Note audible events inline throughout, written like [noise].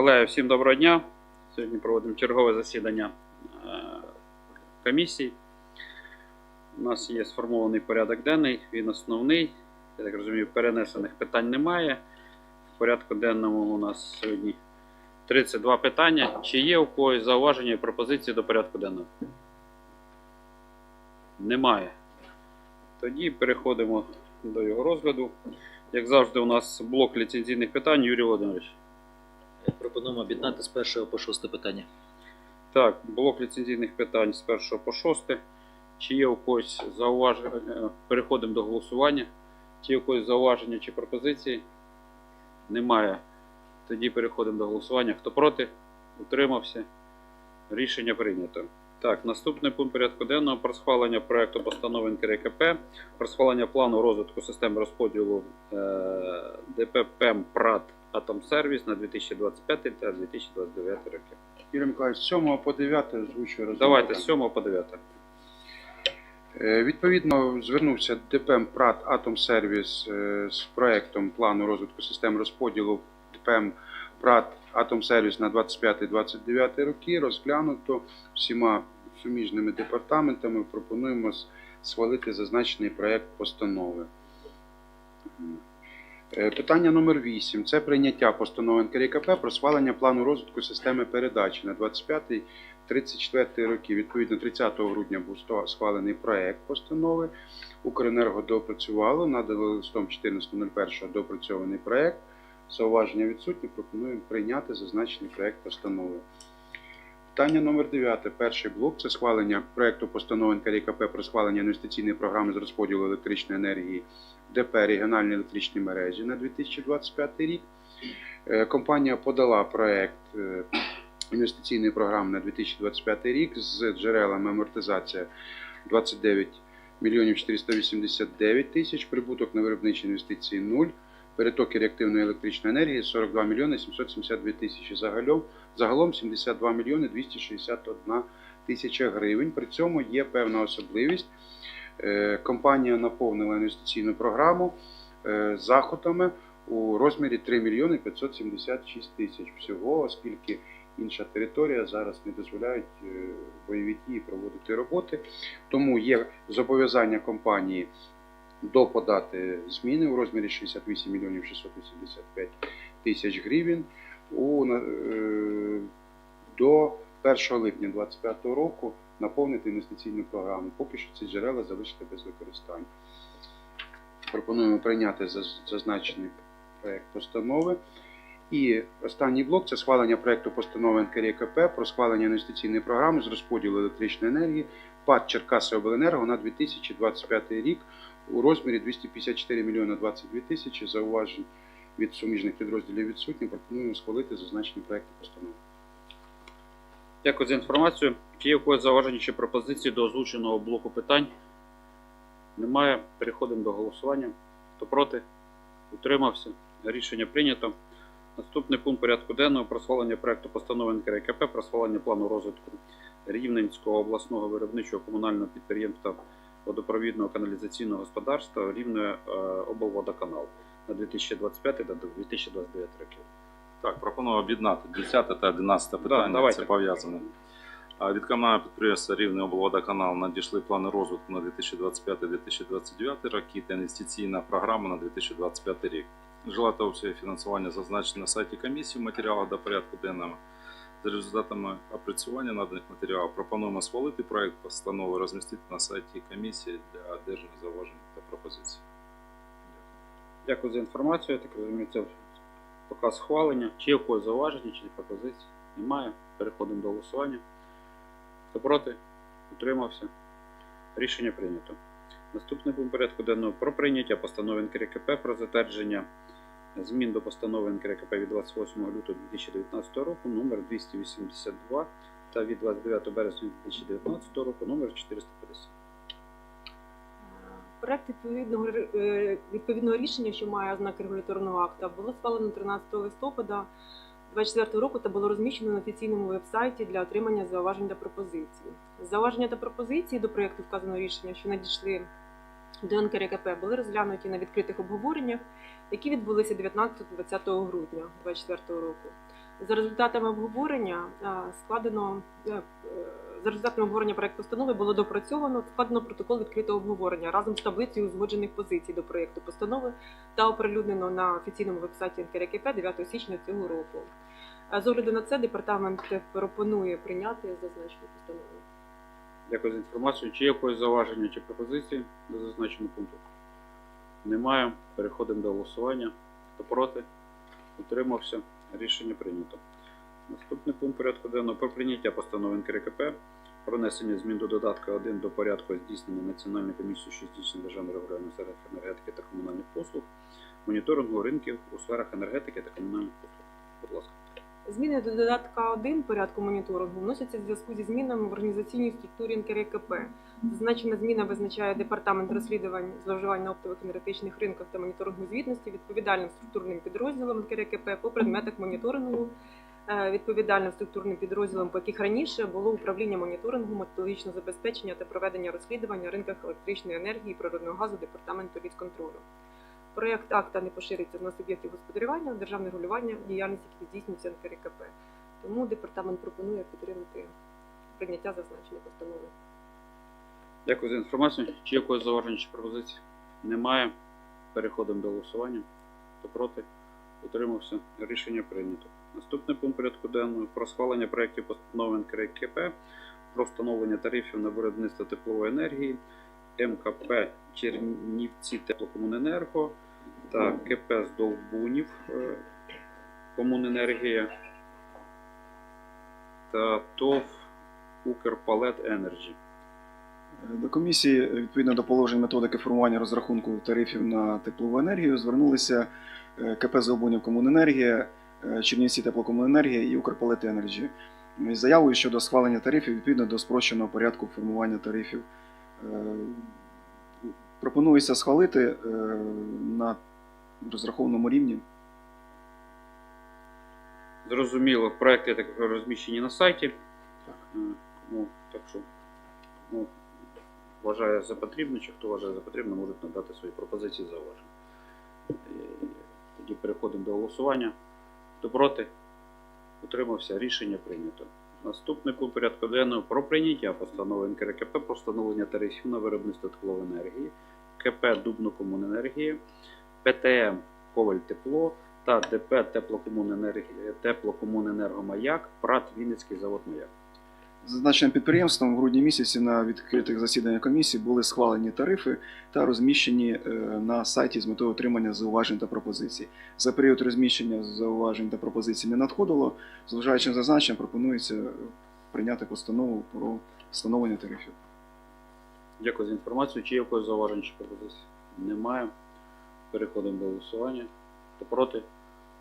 Колеги, всім доброго дня. Сьогодні проводимо чергове засідання е, комісій. У нас є сформований порядок денний, він основний. Я так розумію, перенесених питань немає. В порядку денному у нас сьогодні 32 питання. Чи є у когось зауваження і пропозиції до порядку денного? Немає. Тоді переходимо до його розгляду. Як завжди, у нас блок ліцензійних питань. Юрій Володимирович. Пропонуємо об'єднати з першого по шосте питання. Так, блок ліцензійних питань з 1 по 6. Чи є у когось зауваження? Переходимо до голосування. Чи є у когось зауваження чи пропозиції? Немає. Тоді переходимо до голосування. Хто проти? Утримався. Рішення прийнято. Так, наступний пункт порядку денного про схвалення проекту постанови НКРКП, про схвалення плану розвитку системи розподілу е, ДП ПЕМ ПРАТ Атомсервіс на 2025 та 2029 роки. Юрій Миколаївич, з 7 по 9 озвучую розгляд. Давайте з 7 по 9. Е, Відповідно, звернувся ДПМ ПРАТ Атомсервіс е, з проектом плану розвитку систем розподілу ДПМ ПРАТ Атомсервіс на 25-29 роки. Розглянуто всіма суміжними департаментами. Пропонуємо схвалити зазначений проект постанови. Е, Питання номер 8. Це прийняття постанови НКРКП про схвалення плану розвитку системи передачі на 25 34 роки. Відповідно, 30 грудня був схвалений проект постанови. Укренерго доопрацювало, надали листом 14.01 доопрацьований проект. Зауваження відсутні. Пропонуємо прийняти зазначений проект постанови. Питання номер 9. Перший блок це схвалення проекту постанови НКРКП про схвалення інвестиційної програми з розподілу електричної енергії ДП регіональні електричні мережі на 2025 рік. Е, Компанія подала проект е, інвестиційної програми на 2025 рік з джерелами амортизація 29 мільйонів 489 тисяч, прибуток на виробничі інвестиції 0, перетоки реактивної електричної енергії 42 мільйони 772 тисячі. Загалом, загалом 72 мільйони 261 тисяча гривень. При цьому є певна особливість. Е, Компанія наповнила інвестиційну програму е, заходами у розмірі 3 мільйони 576 тисяч всього, оскільки інша територія зараз не дозволяють е, бойові дії проводити роботи. Тому є зобов'язання компанії доподати зміни у розмірі 68 мільйонів 685 тисяч гривень у, до 1 липня 2025 року наповнити інвестиційну програму. Поки що ці джерела залишити без використання. Пропонуємо прийняти зазначений проект постанови. І останній блок це схвалення проекту постанови НКРКП про схвалення інвестиційної програми з розподілу електричної енергії ПАД Черкаси Обленерго на 2025 рік у розмірі 254 мільйона 22 тисячі зауважень від суміжних підрозділів відсутні. Пропонуємо схвалити зазначені проекти постанови. Дякую за інформацію. Чи є у зауваження чи пропозиції до озвученого блоку питань? Немає. Переходимо до голосування. Хто проти? Утримався. Рішення прийнято. Наступний пункт порядку денного про схвалення проекту постанови НКРКП про схвалення плану розвитку Рівненського обласного виробничого комунального підприємства водопровідного каналізаційного господарства Рівне е, облводоканал на 2025 та 2029 роки. Так, пропоную об'єднати 10 та 11 питання, давайте. це пов'язане. Від комунального підприємства Рівний облводоканал надійшли плани розвитку на 2025-2029 роки та інвестиційна програма на 2025 рік. Жила та обсяги фінансування зазначені на сайті комісії в матеріалах до порядку денного. За результатами опрацювання наданих матеріалів пропонуємо схвалити проект постанови розмістити на сайті комісії для одержання зауважень та пропозицій. Дякую за інформацію. Я так розумію, це показ схвалення. Чи когось зауваження, чи пропозиції? Немає. Переходимо до голосування. Хто проти? Утримався. Рішення прийнято. Наступний пункт порядку денного про прийняття постанови НКРКП про затвердження змін до постанови НКРКП від 28 лютого 2019 року номер 282 та від 29 березня 2019 року номер 450. Проект відповідного е, відповідного рішення, що має ознаки регуляторного акта, було схвалено 13 листопада 2024 року та було розміщено на офіційному вебсайті для отримання зауважень та пропозицій. Зауваження та пропозиції до проекту вказаного рішення, що надійшли до НКРКП, були розглянуті на відкритих обговореннях, які відбулися 19-20 грудня 2024 року. За результатами обговорення складено е, е, за результатами обговорення проекту постанови було допрацьовано складено протокол відкритого обговорення разом з таблицею узгоджених позицій до проекту постанови та оприлюднено на офіційному вебсайті НКРКП 9 січня цього року. Е, З огляду на це департамент пропонує прийняти зазначену постанову. Дякую за інформацію. Чи є якось зауваження чи пропозиції до зазначеного пункту? Немає. Переходимо до голосування. Хто проти? Утримався. Рішення прийнято. Наступний пункт порядку денного про прийняття постанови НКРКП про внесення змін до додатка 1 до порядку здійснення Національної комісії, що здійснює державне регулювання сферах енергетики та комунальних послуг, моніторингу ринків у сферах енергетики та комунальних послуг. Будь ласка. Зміни до додатка 1 порядку моніторингу вносяться в зв'язку зі змінами в організаційній структурі НКРКП. Зазначена зміна визначає департамент розслідувань зловживань на оптових енергетичних ринках та моніторингу звітності відповідальним структурним підрозділом НКРКП по предметах моніторингу, відповідальним структурним підрозділом, по яких раніше було управління моніторингу, методологічного забезпечення та проведення розслідувань на ринках електричної енергії і природного газу департаменту ліцконтролю. Проєкт акта не поширюється на суб'єктів господарювання, державне регулювання, діяльність, які здійснюється НКРКП. Тому департамент пропонує підтримати прийняття зазначеної постанови. Дякую за інформацію. Чи є якось зауваження чи пропозиції? Немає. Переходимо до голосування. Хто проти? Утримався. Рішення прийнято. Наступний пункт порядку денного про схвалення проєктів постанови НКРКП про встановлення тарифів на виробництво теплової енергії МКП Чернівці Теплокомуненерго та КП Здовбунів е, Комуненергія та ТОВ Укрпалет Енерджі. До комісії, відповідно до положень методики формування розрахунку тарифів на теплову енергію, звернулися е, КП «Заобунів Комуненергія, е, Чернівці Теплокомуненергія і Укрпалет Енерджі з заявою щодо схвалення тарифів відповідно до спрощеного порядку формування тарифів. Е, Пропонується схвалити е, на розрахованому рівні. Зрозуміло, проекти так розміщені на сайті. Е, Ну, так що ну, вважає за потрібне, чи хто вважає за потрібне, можуть надати свої пропозиції зауваження. Тоді переходимо до голосування. Хто проти? Утримався. Рішення прийнято. Наступний пункт порядку денного про прийняття постанови НКРКП про встановлення тарифів на виробництво теплової енергії, КП Дубнокомуненергії, ПТМ Коваль Тепло та ДП Теплокомуненергія Теплокомуненергомаяк, ПРАТ Вінницький завод Маяк. Зазначеним підприємством в грудні місяці на відкритих засіданнях комісії були схвалені тарифи та розміщені е, на сайті з метою отримання зауважень та пропозицій. За період розміщення зауважень та пропозицій не надходило. Зважаючи на зазначення, пропонується прийняти постанову про встановлення тарифів. Дякую за інформацію. Чи є якось зауваження чи пропозиції? Немає. Переходимо до голосування. Хто проти?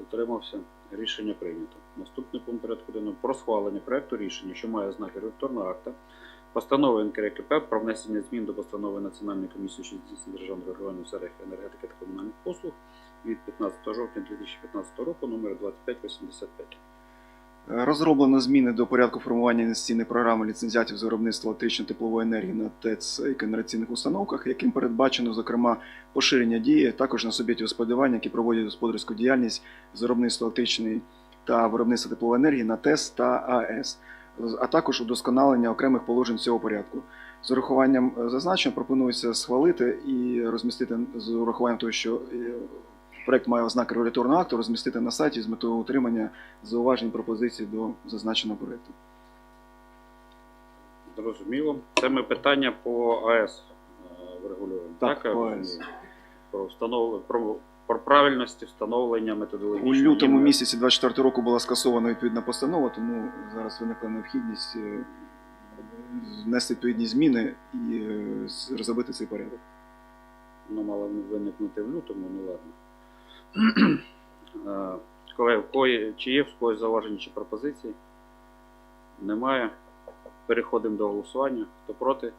Утримався. Рішення прийнято. Наступний пункт порядку денного про схвалення проекту рішення, що має знаки регуляторного акта, постанови НКРКП про внесення змін до постанови Національної комісії, що здійснює державного регулювання в сферах енергетики та комунальних послуг від 15 жовтня 2015 року номер 2585. Розроблено зміни до порядку формування інвестиційної програми ліцензіатів з виробництва електричної теплової енергії на ТЕЦ і генераційних установках, яким передбачено, зокрема, поширення дії також на суб'єктів господарювання, які проводять господарську діяльність з виробництва електричної та виробництва теплової енергії на ТЕС та АЕС, а також удосконалення окремих положень цього порядку. З урахуванням зазначення пропонується схвалити і розмістити з урахуванням того, що е, проект має ознаки регуляторного акту, розмістити на сайті з метою утримання зауважень пропозицій до зазначеного проекту. Зрозуміло. Це ми питання по АЕС е, врегулюємо. Так, я по? АЕС. Про, встанов... про, про правильності встановлення У лютому місяці 24 року була скасована відповідна постанова, тому зараз виникла необхідність е, внести відповідні зміни і е, розробити цей порядок. Воно мало виникнути в лютому, ну ладно. Е, Колеги, в кої, чи є в когось зауваження чи пропозиції? Немає. Переходимо до голосування. Хто проти?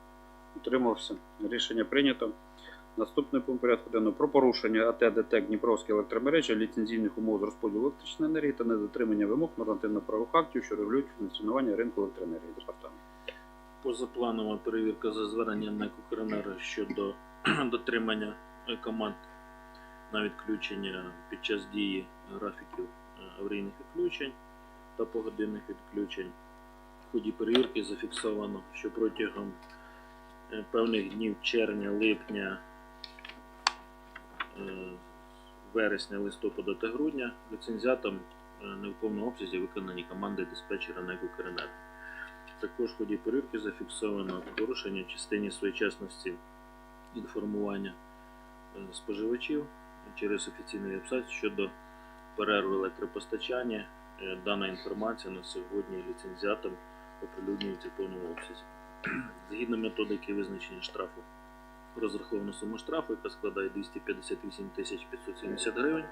Утримався. Рішення прийнято. Наступний пункт порядку денного про порушення АТ ДТЕК Дніпровські електромережі ліцензійних умов з розподілу електричної енергії та недотримання вимог нормативно-правових актів, що регулюють функціонування ринку електроенергії. Департамент. Позапланова перевірка за зверненням НЕК «Укренерго» щодо [clears throat] дотримання команд на відключення під час дії графіків е, аварійних відключень. та погодинних відключень. В ході перевірки зафіксовано, що протягом е, певних днів червня, липня, е, вересня, листопада та грудня ліцензіатом е, не в повному обсязі виконані команди диспетчера НЕК «Укренерго». Також в ході перевірки зафіксовано порушення в частині своєчасності інформування споживачів через офіційний вебсайт щодо перерви електропостачання. Е, Дана інформація на сьогодні ліцензіатом оприлюднюється в повному обсязі. [clears throat] Згідно методики визначення штрафу, розрахована сума штрафу, яка складає 258 570 гривень.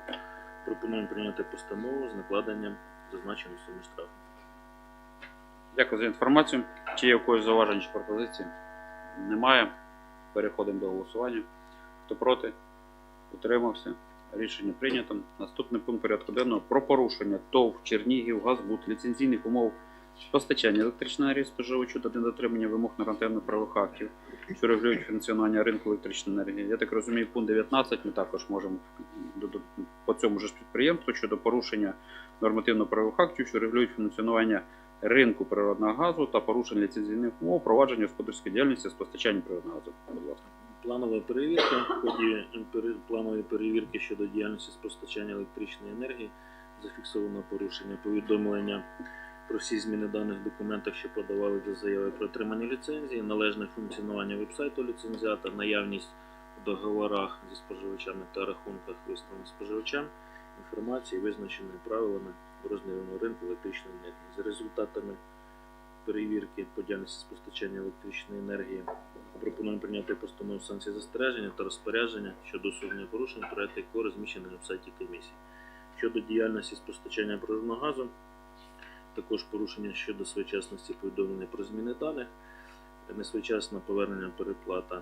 Пропонуємо прийняти постанову з накладенням зазначеної суми штрафу. Дякую за інформацію. Чи є у когось зауважень чи пропозиції? Немає. Переходимо до голосування. Хто проти? Утримався. Рішення прийнято. Наступний пункт порядку денного про порушення ТОВ Чернігів Газбут ліцензійних умов постачання електричної енергії споживачу та недотримання вимог нормативно-правових актів, що регулюють функціонування ринку електричної енергії. Я так розумію, пункт 19 ми також можемо по цьому ж підприємству щодо порушення нормативно-правових актів, що регулюють функціонування ринку природного газу та порушення ліцензійних умов провадження господарської діяльності з постачання природного газу. Будь ласка. Планова перевірка. В ході планової перевірки щодо діяльності з постачання електричної енергії зафіксовано порушення повідомлення про всі зміни даних документах, що подавали до заяви про отримання ліцензії, належне функціонування вебсайту ліцензіата, наявність в договорах зі споживачами та рахунках виставлених споживачам інформації, визначеної правилами розмірного ринку електричної енергії. За результатами перевірки по діяльності з постачання електричної енергії Пропонуємо прийняти постанову санкції застереження та розпорядження щодо усунення порушень, проект якого розміщений на сайті комісії. Щодо діяльності з постачання природного газу, також порушення щодо своєчасності повідомлення про зміни даних, несвоєчасне повернення переплата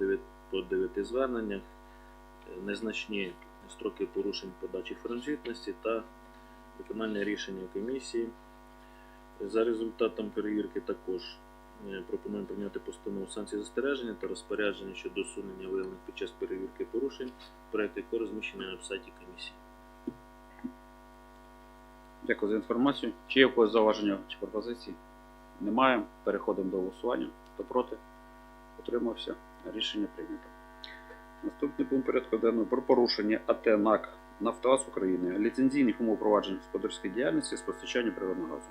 е, по 9 зверненнях, е, незначні строки порушень подачі франшитності та виконання рішення комісії. За результатом перевірки також Е, Пропонуємо прийняти постанову санкції застереження та розпорядження щодо усунення виявлених під час перевірки порушень, проект якого розміщений на сайті комісії. Дякую за інформацію. Чи є у когось зауваження чи пропозиції? Немає. Переходимо до голосування. Хто проти? Утримався. Рішення прийнято. Наступний пункт порядку денного про порушення АТ НАК Нафтогаз України ліцензійних умов провадження господарської діяльності з постачання природного газу.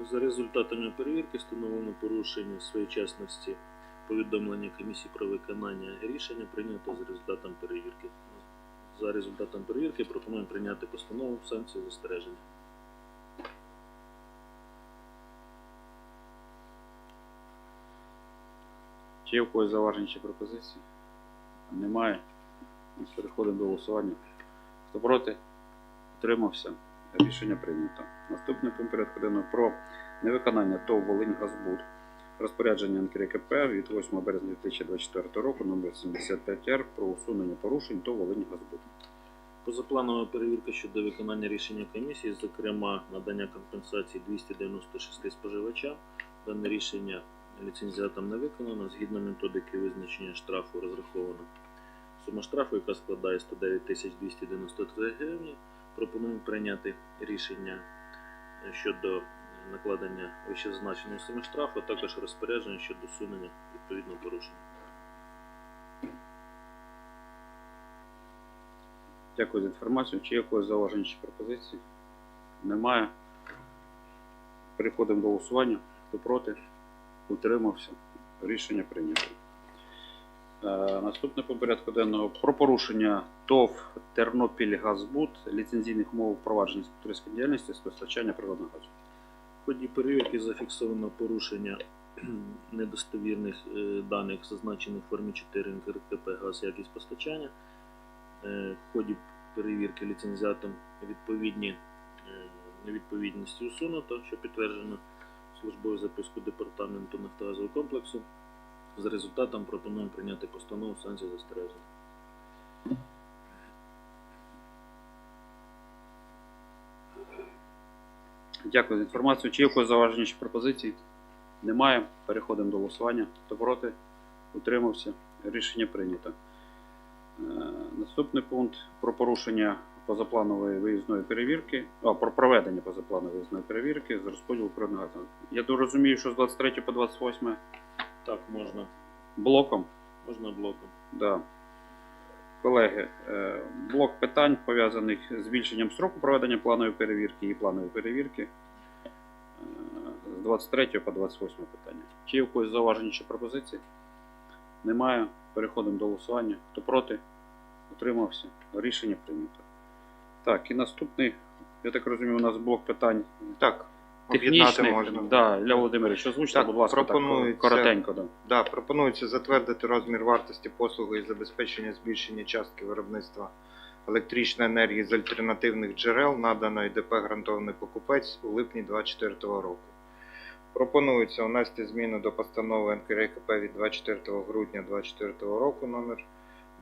За результатами перевірки встановлено порушення своєчасності повідомлення комісії про виконання рішення прийнято за результатом перевірки. За результатом перевірки пропонуємо прийняти постанову санкції застереження. Чи є у когось зауваження чи пропозиції? Немає. Ми переходимо до голосування. Хто проти? Утримався. Рішення прийнято. Наступний пункт порядку денного про невиконання ТОВ Волинь Газбуд. Розпорядження НКРКП від 8 березня 2024 року номер 75Р про усунення порушень ТОВ Волинь Газбуд. Позапланова перевірка щодо виконання рішення комісії, зокрема надання компенсації 296 споживачам. Дане рішення ліцензіатом не виконано. Згідно методики визначення штрафу розраховано сума штрафу, яка складає 109 293 гривні. Пропонуємо прийняти рішення щодо накладення вищезазначеної суми штрафу, а також розпорядження щодо усунення відповідного порушення. Дякую за інформацію. Чи є у когось зауваження чи пропозиції? Немає. Переходимо до голосування. Хто проти? Утримався. Рішення прийнято. Е, Наступне по порядку денного про порушення ТОВ Тернопіль Газбуд ліцензійних умов впровадження господарської діяльності з постачання природного газу. В ході перевірки зафіксовано порушення [clears throat] недостовірних е, даних, зазначених в формі 4 НКРКП газ якість постачання. Е, В ході перевірки ліцензіатом відповідні невідповідності усунуто, що підтверджено службою записку департаменту нафтогазового комплексу. За результатом пропонуємо прийняти постанову санкції застереження. Дякую за інформацію. Чи є у когось зауваження чи пропозиції? Немає. Переходимо до голосування. Хто проти? Утримався. Рішення прийнято. Е, Наступний пункт про порушення позапланової виїзної перевірки, а, про проведення позапланової виїзної перевірки з розподілу природного газу. Я розумію, що з 23 по 28 Так, можна. блоком. Можна блоком. Да. Колеги, е, блок питань пов'язаних з збільшенням строку проведення планової перевірки і планової перевірки е, з 23 по 28 питання. Чи є в когось зауваження чи пропозиції? Немає. Переходимо до голосування. Хто проти? Утримався. Рішення прийнято. Так, і наступний, я так розумію, у нас блок питань Так, технічних. можна. Да, Ілля Володимирович, озвучте, Так, будь ласка, так, пропонується- коротенько. Да. Да, пропонується затвердити розмір вартості послуги із забезпечення збільшення частки виробництва електричної енергії з альтернативних джерел, наданої ДП «Гарантований покупець» у липні 2024 року. Пропонується внести зміну до постанови НКРКП від 24 грудня 2024 року номер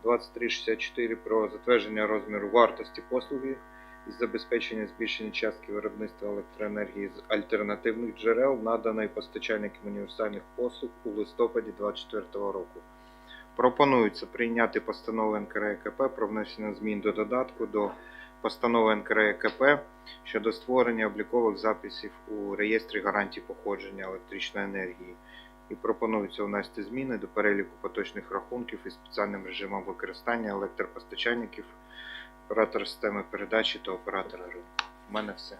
2364 про затвердження розміру вартості послуги із забезпечення збільшення частки виробництва електроенергії з альтернативних джерел, наданої постачальникам універсальних послуг у листопаді 2024 року. Пропонується прийняти постанову НКРЕКП про внесення змін до додатку до постанови НКРЕКП щодо створення облікових записів у реєстрі гарантій походження електричної енергії. І пропонується внести зміни до переліку поточних рахунків із спеціальним режимом використання електропостачальників, оператора системи передачі та оператора ринку. У мене все.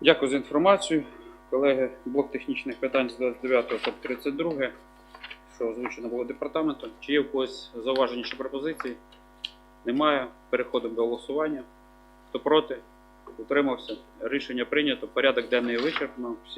Дякую за інформацію. Колеги, блок технічних питань з 29 по 32, що озвучено було департаментом. Чи є в когось зауваження чи пропозиції? Немає. Переходимо до голосування. Хто проти? Утримався. Рішення прийнято. Порядок денний вичерпно. Всім